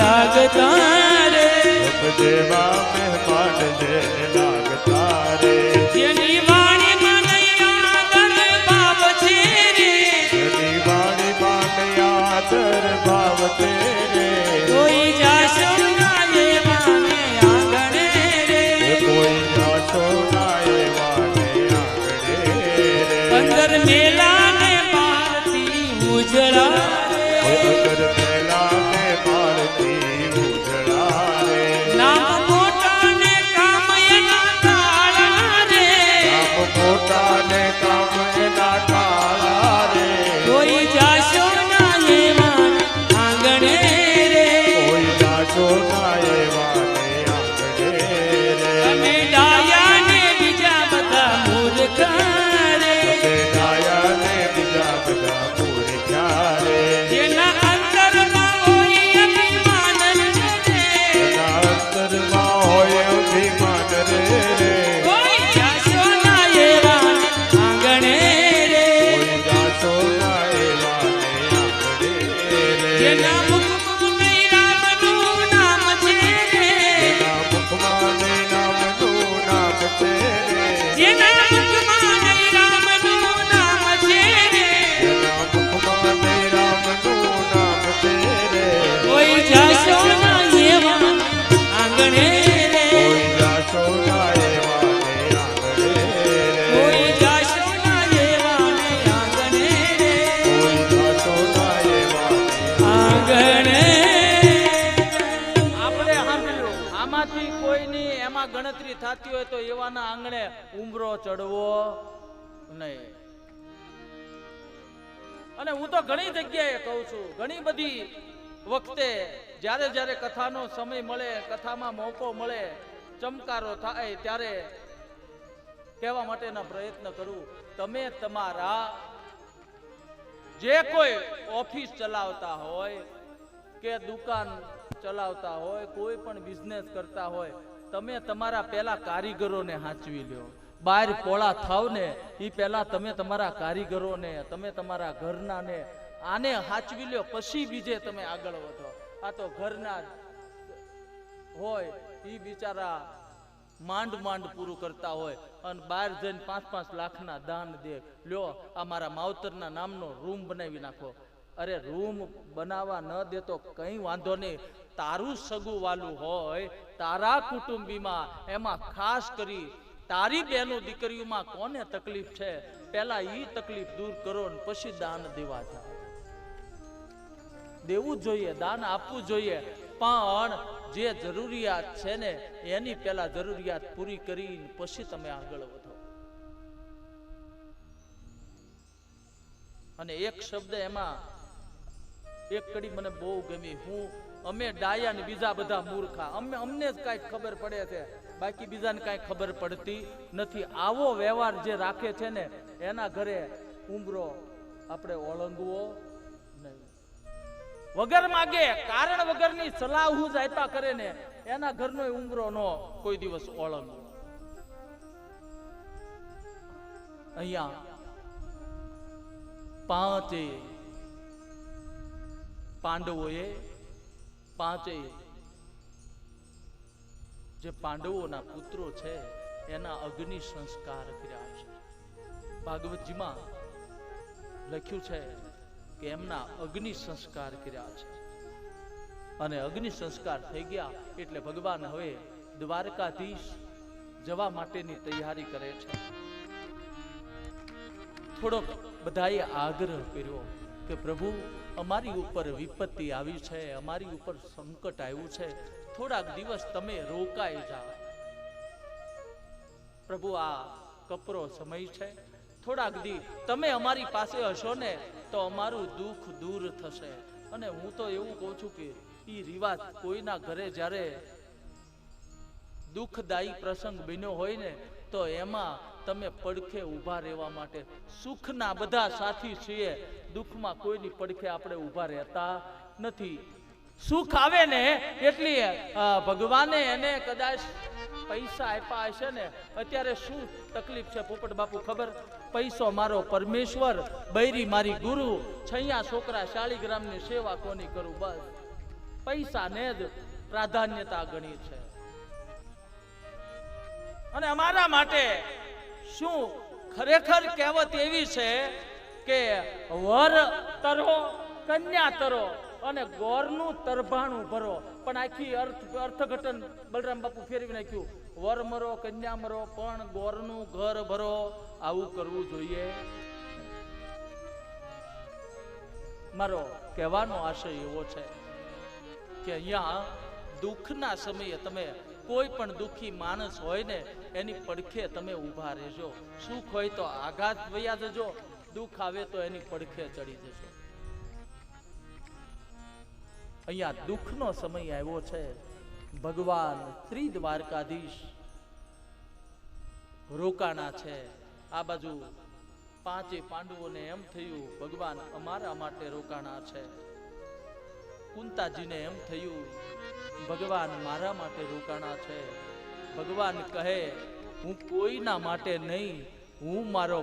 લાગતા રે. દેવા મહેમાન જેવા જેના આમાંથી કોઈની એમાં ગણતરી થતી હોય તો એવાના આંગણે ઉમરો ચડવો નહીં. અને હું તો ઘણી જગ્યાએ કહું છું, ઘણી બધી વખતે જ્યારે જ્યારે કથાનો સમય મળે, કથામાં મોકો મળે, ચમકારો થાય, ત્યારે કહેવા માટેના પ્રયત્ન કરું, તમે તમારા જે કોઈ ઓફિસ ચલાવતા હોય કે દુકાન ચલાવતા હોય, કોઈ પણ બિઝનેસ કરતા હોય, તમે તમારા પેલા કારીગરોને હાંચવી લ્યો. બહાર પોળા થાવ ને એ પહેલા તમે તમારા કારીગરોને, તમે તમારા ઘરનાને, આને હાંચવી લ્યો, પછી બીજે તમે આગળ વધો. આ તો ઘરના હોય એ બિચારા માંડ માંડ પૂરું કરતા હોય, અને બહાર જઈને પાંચ પાંચ લાખના દાન દે. લ્યો, આ મારા માવતરના નામનો રૂમ બનાવી નાખો. અરે રૂમ બનાવવા ન દેતો કઈ વાંધો નહીં. તારું સગું વાલું હોય, તારા કુટુંબીમાં, એમાં ખાસ કરી, તારી બેનો દીકરીઓમાં કોને તકલીફ છે? પહેલા એ તકલીફ દૂર કરો ને પછી દાન દેવા જાઓ. દેવું જોઈએ, દાન આપવું જોઈએ, પણ જે જરૂરિયાત છે ને, એની પહેલા જરૂરિયાત પૂરી કરી પછી તમે આગળ વધો. અને એક શબ્દ એમાં, એક કડી મને બહુ ગમી. હું અમે ડાયા ને બીજા બધા મૂર્ખા. અમે, અમને જ કાંઈક ખબર પડે છે. બાકી બીજાને કાંઈ ખબર પડતી નથી. આવો વ્યવહાર જે રાખે છે ને, એના ઘરે ઉમરો આપણે ઓળંગવો નહીં. વગર માગે, કારણ વગરની સલાહ હું જ આપ્યા કરે ને, એના ઘરનો ઉમરો નો કોઈ દિવસ ઓળંગવો અહીંયા પાંચે પાંડવોએ પાંચેય જે પાંડવોના પુત્રો છે, એના અગ્નિ સંસ્કાર કર્યા છે. ભાગવતજીમાં લખ્યું છે કે એમના અગ્નિ સંસ્કાર કર્યા છે. અને અગ્નિ સંસ્કાર થઈ ગયા એટલે ભગવાન હવે દ્વારકાધીશ જવા માટેની તૈયારી કરે છે. થોડોક બધાએ આગ્રહ કર્યો. કે પ્રભુ, અમારી ઉપર વિપત્તિ આવી છે, અમારી ઉપર સંકટ આવ્યું છે. થોડાક દિવસ તમે રોકાઈ જાઓ. પ્રભુ, આ કપરો સમય છે. થોડાક દી તમે અમારી પાસે હશો ને, તો અમારું દુઃખ દૂર થશે. અને હું તો એવું કહું છું કે, ઈ રિવાજ કોઈના ઘરે જ્યારે દુઃખદાયી પ્રસંગ બન્યો હોય ને, તો એમાં તમે પડખે ઊભા રહેવા માટે સુખના બધા સાથી છીએ. દુઃખમાં કોઈની પડખે આપણે ઊભા રહેતા નથી. સુખ આવે ને એટલી ભગવાને એને કદાચ પૈસા આપ્યા હશે ને, અત્યારે શું તકલીફ છે પોપટ બાપુ ખબર? પૈસો મારો પરમેશ્વર, બૈરી મારી ગુરુ, છૈયા છોકરા શાળીગ્રામની સેવા કોની કરું બસ. પૈસા ને જ પ્રાધાન્યતા ગણી છે. અને અમારા માટે શું ખરેખર કહેવત એવી છે કે વર તરો, કન્યા તરો અને ગોરનું તરભાણું ભરો. પણ આખી અર્થ, અર્થઘટન બલરામ બાપુ ફેરવી નાખ્યું. વર મરો, કન્યા મરો, પણ ગોરનું ઘર ભરો. આવું કરવું જોઈએ. મારો કહેવાનો આશય એવો છે કે અહીંયા દુઃખના સમયે તમે કોઈ પણ દુઃખી માણસ હોય ને, એની પડખે તમે ઊભા રહેજો. સુખ હોય તો આઘાત વયા જજો, દુઃખ આવે તો એની પડખે ચડી જશો અહીંયા દુઃખનો સમય આવ્યો છે. ભગવાન શ્રી દ્વારકાધીશ રોકાણા છે. આ બાજુ પાંચે પાંડવોને એમ થયું, ભગવાન અમારા માટે રોકાણા છે. કુંતાજીને એમ થયું, ભગવાન મારા માટે રોકાણા છે. ભગવાન કહે, હું કોઈના માટે નહીં, હું મારો